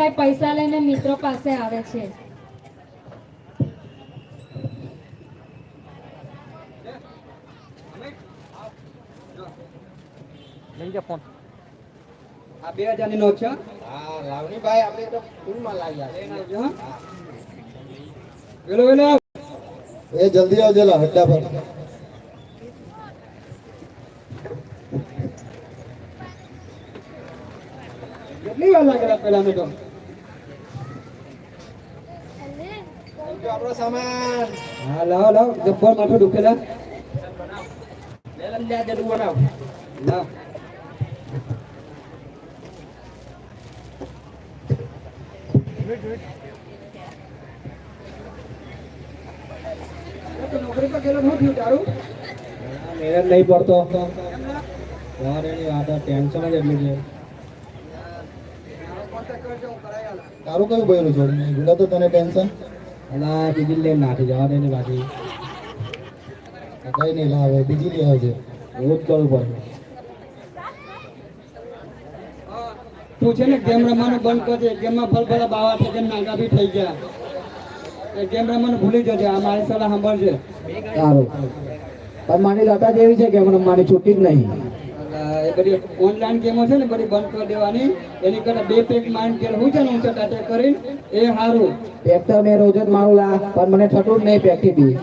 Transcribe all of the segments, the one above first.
પ્રદીપભાઈ પૈસા લઈને મિત્રો પાસે આવે છે. લઈ જા ફોન. આ બે હજારની નોટ છે હા. લાવણી ભાઈ આપણે તો ફૂલમાં લાગ્યા લઈને આવજો, હો. વેલો વેલો. એ જલ્દી આવજો લા હડ્ડા પર કેટલી વાર લાગેલા પેલા તો? આપણો સામાન હા, લાવો લાવો. જબ્બર માથું દુખેલા લેલમ લ્યા જલ્દી બનાવ લાવ. નોકરી પર ગયેલો થયું તારું મેરે નહીં પડતો. યાર એની વાત ટેન્શન જ એટલી છે. તારું કયું બહેરું છોડ ભૂલા તો તને ટેન્શન અલા બીજી લઈને નાખી જવા દે ને બાકી. કઈ નહીં લાવે બીજી લેવા છે એવું જ કરવું પડે તું છે ને ગેમ રમવાનું બંધ કરજે. ગેમમાં ફળ બાવા થઈ ગયા નાગા બી થઈ ગયા. એ ગેમ રમવાનું ભૂલી જજે, આ મારી સલાહ સાંભળજે. સારું. પણ મારી લતા જેવી છે કે રમવાની, છૂટી જ નહીં. એ બધી ઓનલાઈન ગેમો છે ને બધી બંધ કરી દેવાની. એની કરતા બે પેક માઇન્ડ ગેર હું છે ને ઊંચા ટાટે કરીને એ સારું પેક તો મેં રોજ જ મારું લા પણ મને થતું જ નહીં પેક બી.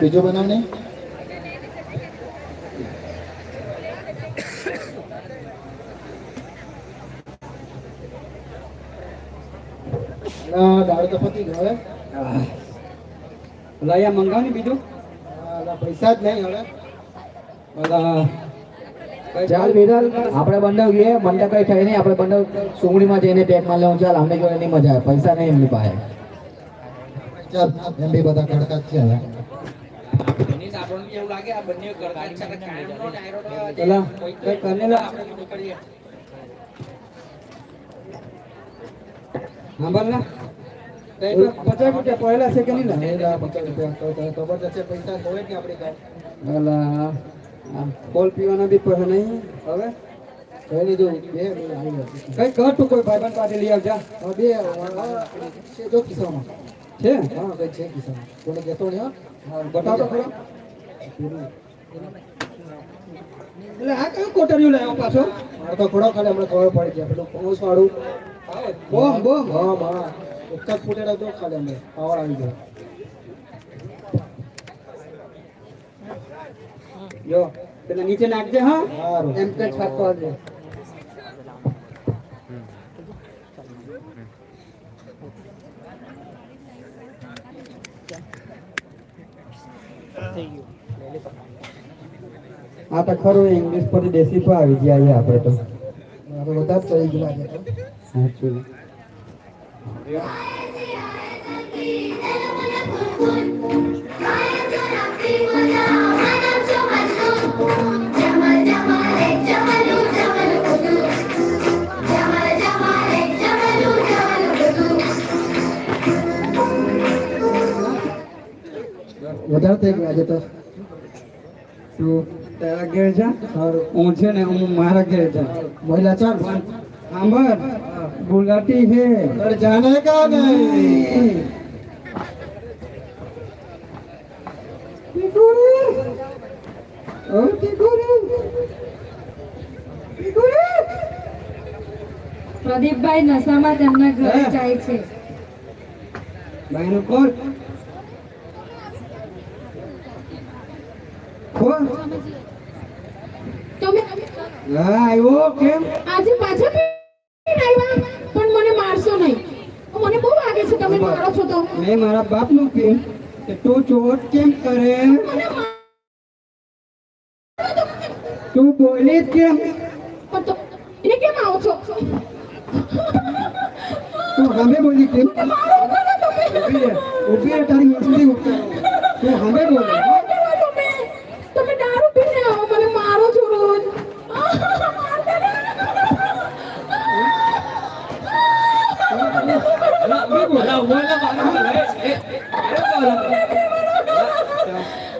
બીજો બનાવ ને દાળ તો પતી ગયો હવે? અલા, મંગાવ ને બીજું પૈસા જ નહીં હવે. ચાલ વિરલ આપણે બંડવ ગઈએ બંડવ કઈ થાય નહીં. આપણે બંડવ સુંગડીમાં જઈને ટેકમાં લેવું ચાલ અમને જોડે નહીં મજા આવે. પૈસા નહીં એમની પાસે. ચાલ એમ બી બધા કડકા છે હવે. સાંભળ ને. પચાસ રૂપિયા પહેલા છે કે નહીં ને? એ લા પચાસ રૂપિયા ખબર જશે પૈસા હોય કે આપણી પાસે. આ બોલ પીવાના બી પૈસા નહીં. હવે? કહી લીધું બે કઈ કર તું કોઈ ભાઈબંધ પાસે લઈ આવજા. હવે બે છે જો કિસ્સામાં. છે? હા કઈ છે કિસ્સામાં. કોને કહેતો નહીં હા, ખરો. એટલે આ કયું કોટરિયું લાવ્યો પાછો? ખોડો તો ખાલી હમણાં ખબર પડી ગયા પેલું પોસ વાળું. બોમ બોમ. હા હા ખાલી અમે પાવર આવી ગયો. જો પેલા નીચે નાખજે હા? એમ કે છાપતો આવજે. આ તો ખરું ઇંગ્લિશ પર દેશી પર આવી ગયા છે આપણે તો. જ ચડી ગયા છે સાચું. વધારે થઈ ગયા છે તો. તું તારા ઘેર જા. હું છે ને હું મારા ઘેર જા. મહિલા ચાર સાંભળ. બુલાતી હે घर जाने का नहीं ઓ ટીકોરી ટીકોરી પ્રદીપભાઈ નશામાં તેમના ઘરે જાય છે ભાઈનું કોલ કોલ તમે હા આવ્યો કેમ આજે પાછા મેં મારા બાપનું નું કે તું ચોર કેમ કરે તું બોલી કેમ તું હવે બોલી કેમ ઊભી તારી મસ્તી તું હવે બોલી તમે આવો મારો છો બોલા બોલા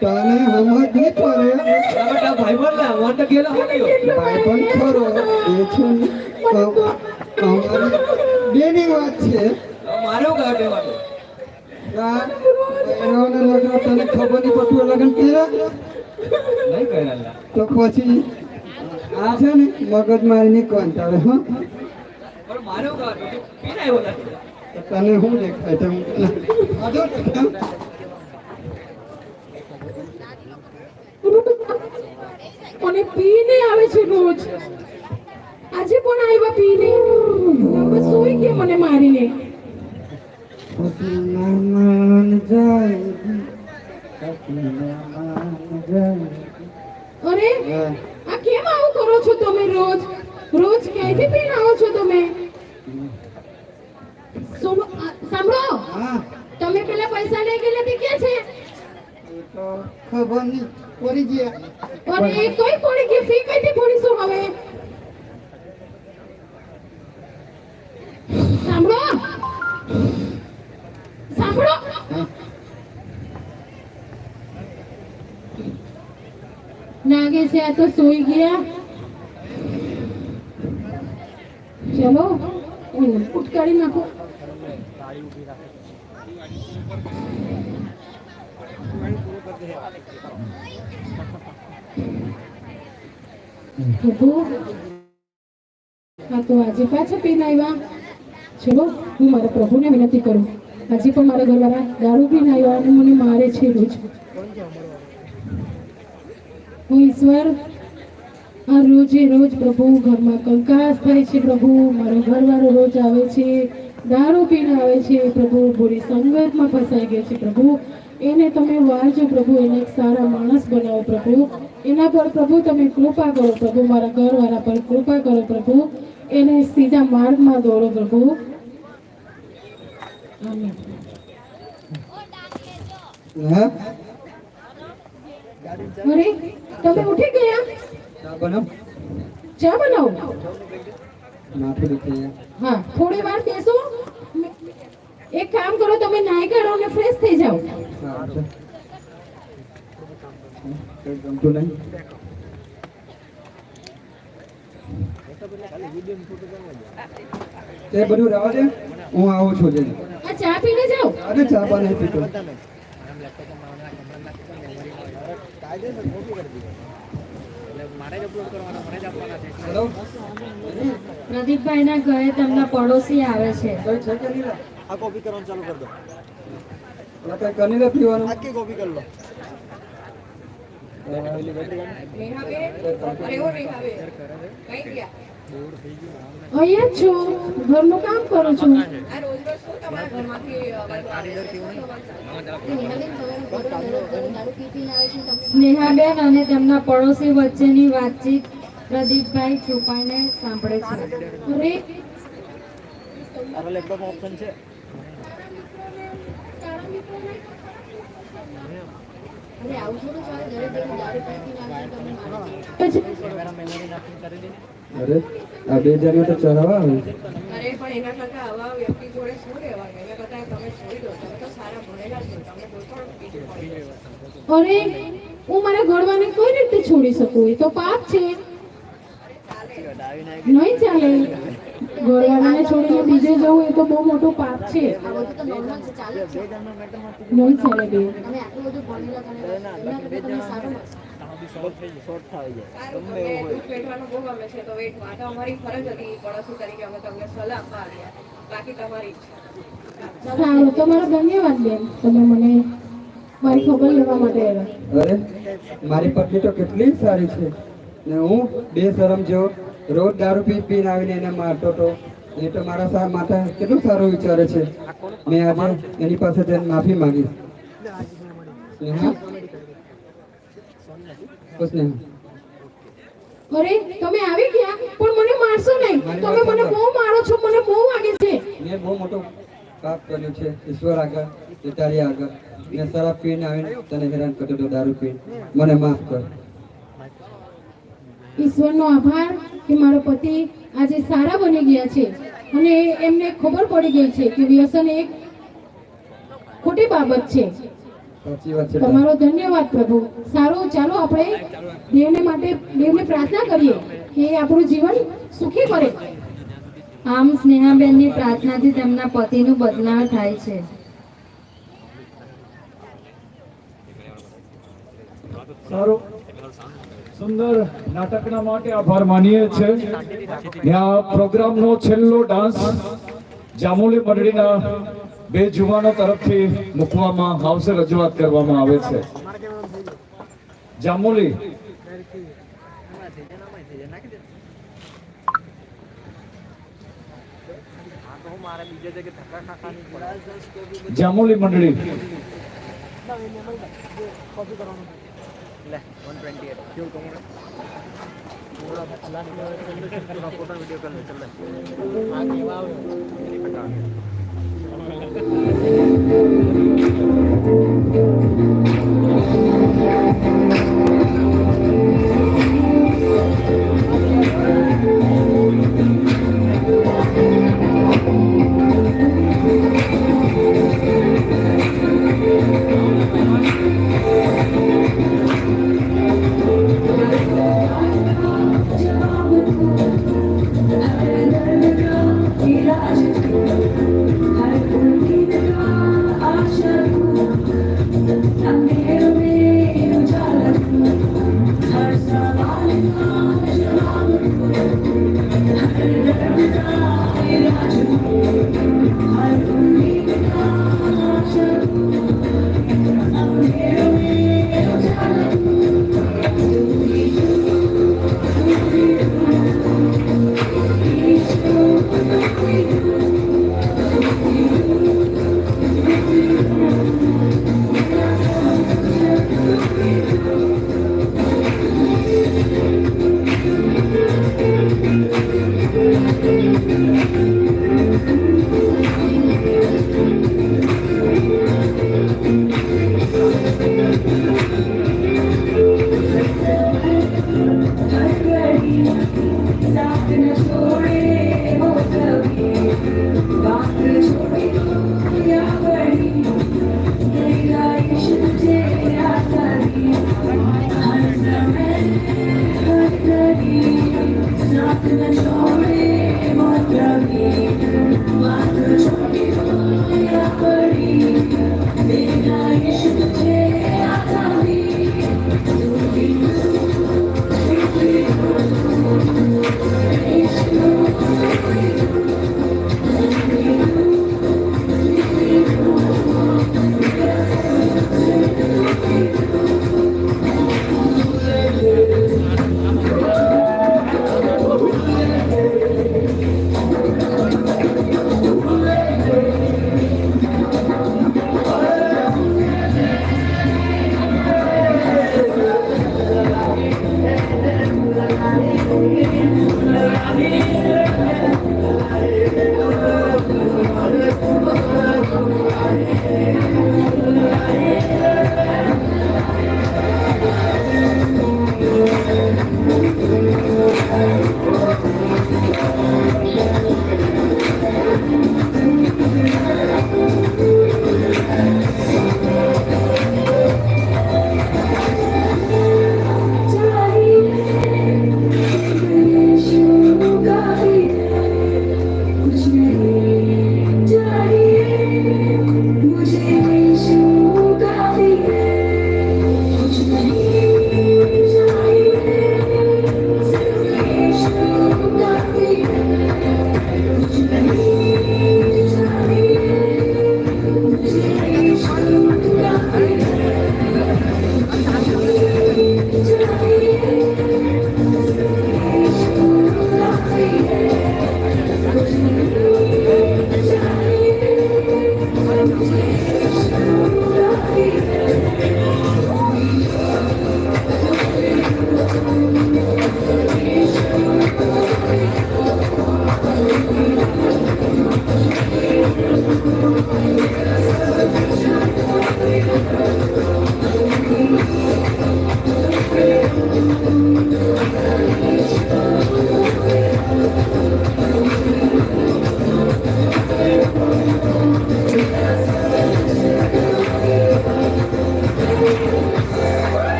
તને સમજી પડે બેટા ભાઈબંધ ને હું તો ગેલો ભાઈબંધ ખરો એ બેની વાત મારો ગાડે તને ખબર નહીં પડતું લગ્ન તો પછી આ છે ને મગજમારીની કોણ તારે હા મારો તને શું દેખાય છે મને પીને આવે છે રોજ. આજે પણ આવ્યા પીને? બસ સોઈ ગયા મને મારીને? અરે આ કેમ આવું કરો છો તમે રોજ? રોજ ક્યાંયથી પીને આવો છો તમે? સુનો સાંભળો. તમે પેલા પૈસા લઈ ગયેલા તે ક્યાં છે? ખબર નહીં પડી ગયા. અને એ કઈ પડી ગઈ ફી કઈથી ભરીશું હવે? સાંભળો. સાંભળો. લાગે છે આ તો સોઈ ગયા. ચલો એને ઉટકાડી નાખો પ્રભુ હા, તો આજે પાછા પીને આવ્યા ચલો હું મારા પ્રભુને વિનંતી કરું. આજે પણ મારા ઘરવાળા દારૂ પીને આવ્યા અને મને મારે છે રોજ. હું ઈશ્વર, આ રોજે રોજ પ્રભુ ઘરમાં કંકાસ થાય છે પ્રભુ. મારો ઘરવાળો રોજ આવે છે. દારૂ પીને આવે છે પ્રભુ બુરી સંગતમાં ફસાઈ ગયો છે પ્રભુ. એને તમે વાંચો પ્રભુ એને એક સારા માણસ બનાવો પ્રભુ. એના પર પ્રભુ તમે કૃપા કરો પ્રભુ મારા ઘરવાળા પર કૃપા કરો પ્રભુ. એને સીધા માર્ગમાં દોડો પ્રભુ. અરે તમે ઉઠી ગયા? ચા બનાવો. ચા બનાવો? માથું દુખે. હા થોડી વાર બેસો. એક કામ કરો તમે નાઈ કાઢો અને ફ્રેશ થઈ જાઓ. સારું છે. કઈ ગમતું નહીં. તે બધું રહેવા દે. હું આવું છું જલ્દી આ ચા પીને જાઓ. અરે ચા બા નહીં પીતો. હેલો પ્રદીપભાઈના ઘરે તેમના પડોશી આવે છે? આ કોપી કરવાનું ચાલુ કરી દો. ઓલા કઈ લે પીવાનું આખી કોપી કરી લો. અહીંયા જ છું. ઘરનું કામ કરું છું. સ્નેહાબેન અને તેમના પડોશી વચ્ચેની વાતચીત પ્રદીપભાઈ છુપાઈને સાંભળે છે. અરે તારા લેપટોપમાં ઓપ્શન છે. પછી અરે આ બે જણને તો ચઢાવા આવે અરે પણ એના કરતા આવા વ્યક્તિ જોડે શું રહેવાનું? એના કરતા તમે છોડી દો તમે તો સારા ભણેલા છો તમે કોઈ પણ બીજું અરે હું મારા ઘરવાળાને કઈ રીતે છોડી શકું? એ તો પાપ છે. નહીં ચાલે. ઘરવાળાને છોડીને બીજે જવું એ તો બહુ મોટું પાપ છે. નહીં ચાલે બેન શોર્ટ થઈ જાય. સારું તમને દુઃખ વેઠવાનું બહુ ગમે છે તો વેઠવા આ તો અમારી ફરજ હતી પડોશી તરીકે અમે તમને સલાહ આપવા આવ્યા. બાકી તમારી ઈચ્છા. સારું તમારો ધન્યવાદ બેન. તમે મને મારી ખબર લેવા માટે આવ્યા. અરે મારી પત્ની તો કેટલી સારી છે. ને હું બે શરમ જેવો રોજ દારૂ પી પીને આવીને એને મારતો તો એ તો મારા સા માતા કેટલું સારું વિચારે છે. મેં આજે એની પાસે જઈને માફી માંગી. અરે તમે આવી ગયા પણ મને મારશો નહીં. તમે મને બહુ મારો છો મને બહુ વાગે છે. મેં બહુ મોટો પાપ કર્યું છે. ઈશ્વર આગળ પિતારી આગળ. મેં શરાબ પીને આવીને તને હેરાન કરતો હતો દારૂ પીને. મને માફ કર. ઈશ્વરનો આભાર કે મારો પતિ આજે સારા બની ગયા છે. અને એમને ખબર પડી ગઈ છે કે વ્યસન એક ખોટી બાબત છે. તમારો ધન્યવાદ પ્રભુ. સારું ચાલો આપણે દેવને માટે દેવને પ્રાર્થના કરીએ કે આપણું જીવન સુખી કરે. આમ સ્નેહાબેનની પ્રાર્થનાથી તેમના પતિનું બદલાવ થાય છે. સારું. સુંદર નાટકના માટે આભાર માનીએ છે. ને આ પ્રોગ્રામનો છેલ્લો ડાન્સ જામુલી મંડળીના બે જુવાનો તરફથી મૂકવામાં આવશે રજૂઆત કરવામાં આવે છે. જામુલી જામુલી મંડળી. લે 128 કેવું કમું થોડા photo video Thank you. I'm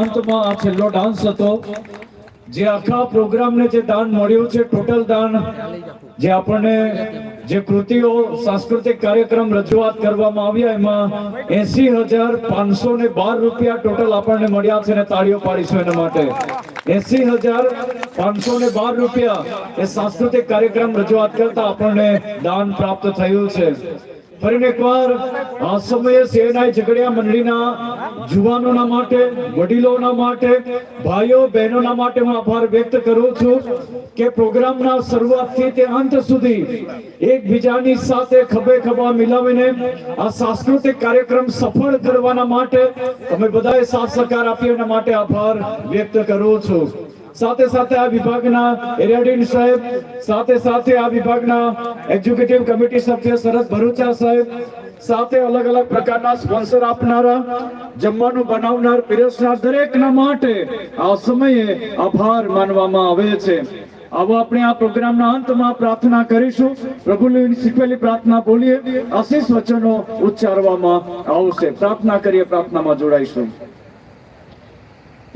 અંતમાં આ છેલ્લો ડાન્સ હતો. જે આખા પ્રોગ્રામને જે દાન મળ્યું છે ટોટલ દાન, જે આપણને જે કૃતિઓ, સાંસ્કૃતિક કાર્યક્રમ રજૂઆત કરવામાં આવ્યા, એમાં એસી હજાર પાંચસો ને બાર રૂપિયા ટોટલ આપણને મળ્યા છે ને તાળીઓ પાડીશું એના માટે. એસી હજાર પાંચસો ને બાર રૂપિયા એ સાંસ્કૃતિક કાર્યક્રમ રજૂઆત કરતા આપણને દાન પ્રાપ્ત થયું છે. ફરીને એકવાર આ સમયે સેનાઈ ઝઘડિયા મંડળીના જુવાનોના માટે, વડીલોના માટે, ભાઈઓ બહેનોના માટે હું આભાર વ્યક્ત કરું છું કે પ્રોગ્રામના શરૂઆતથી તે અંત સુધી એકબીજાની સાથે ખભે ખભા મિલાવીને આ સાંસ્કૃતિક કાર્યક્રમ સફળ કરવાના માટે અમે બધાએ સાથ સહકાર આપી એના માટે આભાર વ્યક્ત કરું છું. સાથે સાથે આ વિભાગના એરિયાડીન સાહેબ, સાથે સાથે આ વિભાગના એક્ઝિક્યુટિવ કમિટી સભ્ય શરદ ભરૂચા સાહેબ, સાથે અલગ અલગ પ્રકારના સ્પોન્સર આપનારા, જમવાનું બનાવનાર પીરસનાર દરેકના માટે આ સમયે આભાર માનવામાં આવે છે. આવો આપણે આ પ્રોગ્રામના અંતમાં પ્રાર્થના કરીશું. પ્રભુની શીખવેલી પ્રાર્થના બોલીએ, આશીષ વચનો ઉચ્ચારવામાં આવશે. પ્રાર્થના કરીએ, પ્રાર્થનામાં જોડાઈશું.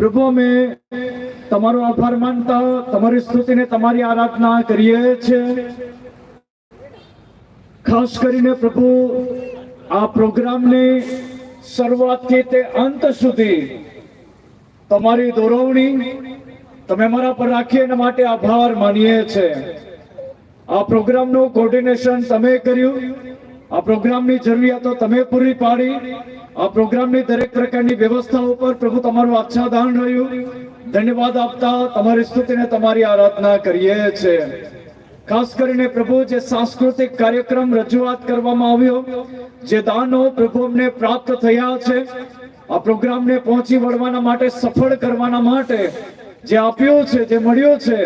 પ્રભુ, અમે તમારો આભાર માનતા, તમારી સ્તુતિને તમારી આરાધના કરીએ છીએ. ખાસ કરીને પ્રભુ, આ પ્રોગ્રામની શરૂઆતથી તે અંત સુધી તમારી દોરવણી તમે મારા પર રાખી એના માટે આભાર માનીએ છે આ પ્રોગ્રામનું કોર્ડિનેશન તમે કર્યું. આ પ્રોગ્રામની જરૂરિયાતો તમે પૂરી પાડી. આ પ્રોગ્રામની દરેક પ્રકારની વ્યવસ્થા ઉપર પ્રભુ તમારું આચ્છાદાન રહ્યું. ધન્યવાદ આપતા તમારી સ્તુતિને તમારી આરાધના કરીએ છે ખાસ કરીને પ્રભુ જે સાંસ્કૃતિક કાર્યક્રમ રજૂઆત કરવામાં આવ્યો, જે દાનો પ્રભુ અમને પ્રાપ્ત થયા છે, આ પ્રોગ્રામને પહોંચી વળવાના માટે, સફળ કરવાના માટે જે આપ્યું છે, જે મળ્યું છે,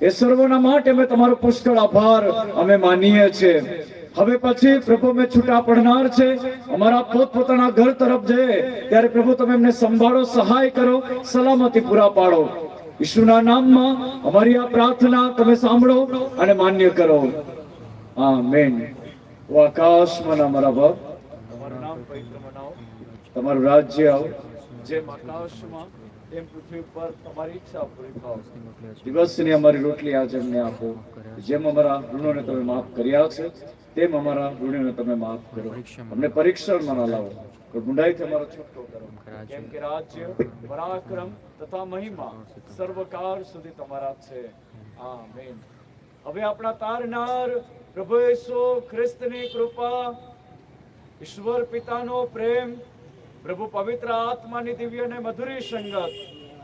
એ સર્વના માટે અમે તમારો પુષ્કળ આભાર અમે માનીએ છીએ. હવે પછી પ્રભુ મેં છૂટા પડનાર છે. અમારા પોતપોતાના ઘર તરફ જઈએ ત્યારે પ્રભુ તમે એમને સંભાળો સહાય કરો સલામતી પૂરા પાડો. ઈશુના નામમાં અમારી આ પ્રાર્થના તમે સાંભળો અને માન્ય કરો. આમેન. મેન આકાશમાં અમારા ભાવ તમારું નામ પવિત્ર બનાવો તમારું રાજ્ય આવો. જેમ આકાશમાં એમ પૃથ્વી પર તમારી ઈચ્છા પૂરી થાવ દિવસની અમારી રોટલી આજે અમને આપો. જેમ અમારા ઋણોને તમે માફ કર્યા છે તેમ અમારા ઋણોને તમે માફ કરો. અમને પરીક્ષણમાં ના લાવો. ગુંડાઈથી અમારો છૂટકો? કરો કેમ કે રાજ્ય પરાક્રમ તથા મહિમા સર્વકાળ સુધી તમારા. છે. આમેન. હવે આપણા તારનાર પ્રભુ ઈસુ ખ્રિસ્તની કૃપા ઈશ્વર પિતાનો પ્રેમ પ્રભુ પવિત્ર આત્માની દિવ્ય અને મધુરી સંગત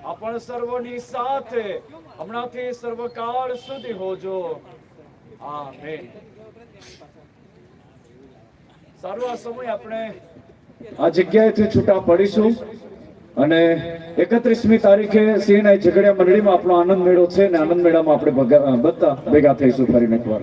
આપણ સર્વની સાથે હમણાંથી સર્વકાળ સુધી હોજો. આમેન. સારું આ સમય આપણે આ જગ્યાએથી છૂટા પડીશું અને એકત્રીસમી તારીખે સિંહના ઝઘડિયા મંડળીમાં આપણો આનંદ મેળો છે ને આનંદ મેળામાં આપણે બધા ભેગા થઈશું ફરીને એકવાર.